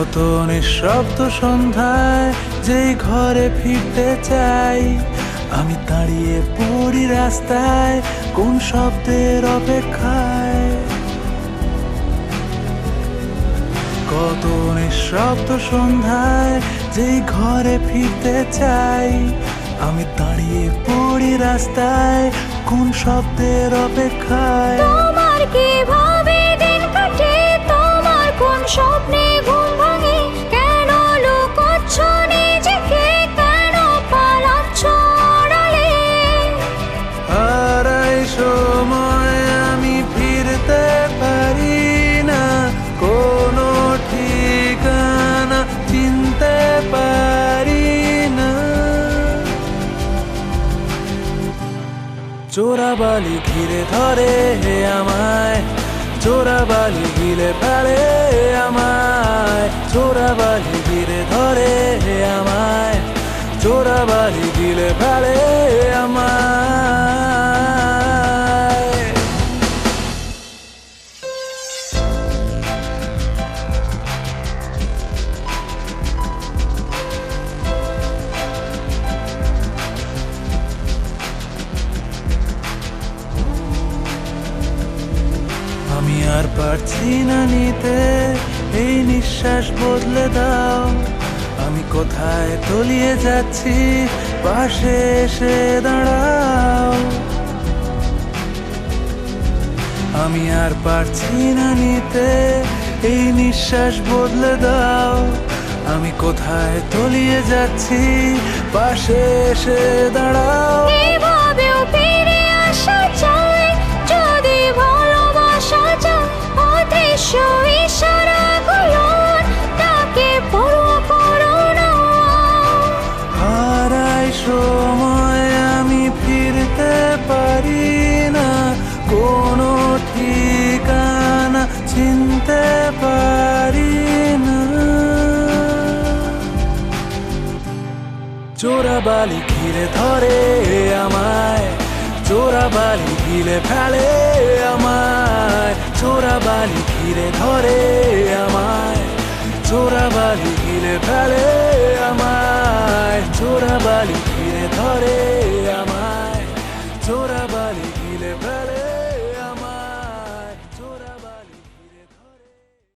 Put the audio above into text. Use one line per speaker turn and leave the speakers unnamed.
নিঃশব্দ সন্ধ্যায় যেই ঘরে ফিরতে চাই, আমি দাঁড়িয়ে পড়ি রাস্তায় কোন শব্দের অপেক্ষায়? কত নিঃশব্দ সন্ধ্যায় যেই ঘরে ফিরতে চাই, আমি দাঁড়িয়ে পড়ি রাস্তায় কোন শব্দের অপেক্ষায়? সময় আমি ফিরতে পারি না। কোনো ঠিকানা চিনতে পারি না। চোরাবালি ঘিরে ধরে হে আমায়। চোরাবালি ঘিরে ফেলে আমায়। চোরাবালি ঘিরে ধরে হে আমায়। চোরাবালি ঘিরে ফেলে আর পারছি না নিতে। এই নিঃশ্বাস বদলে দাও। আমি কোথায় তলিয়ে যাচ্ছি? পাশে এসে দাঁড়াও। আমি আর পারছি না নিতে। এই নিঃশ্বাস বদলে দাও। আমি কোথায় তলিয়ে যাচ্ছি? পাশে এসে দাঁড়াও। চিনতে পারি না চোরাবালি ঘিরে ধরে আমায় চোরাবালি ঘিরে ফেলে আমায় চোরাবালি ঘিরে ধরে আমায় চোরাবালি ঘিরে ফেলে আমায়।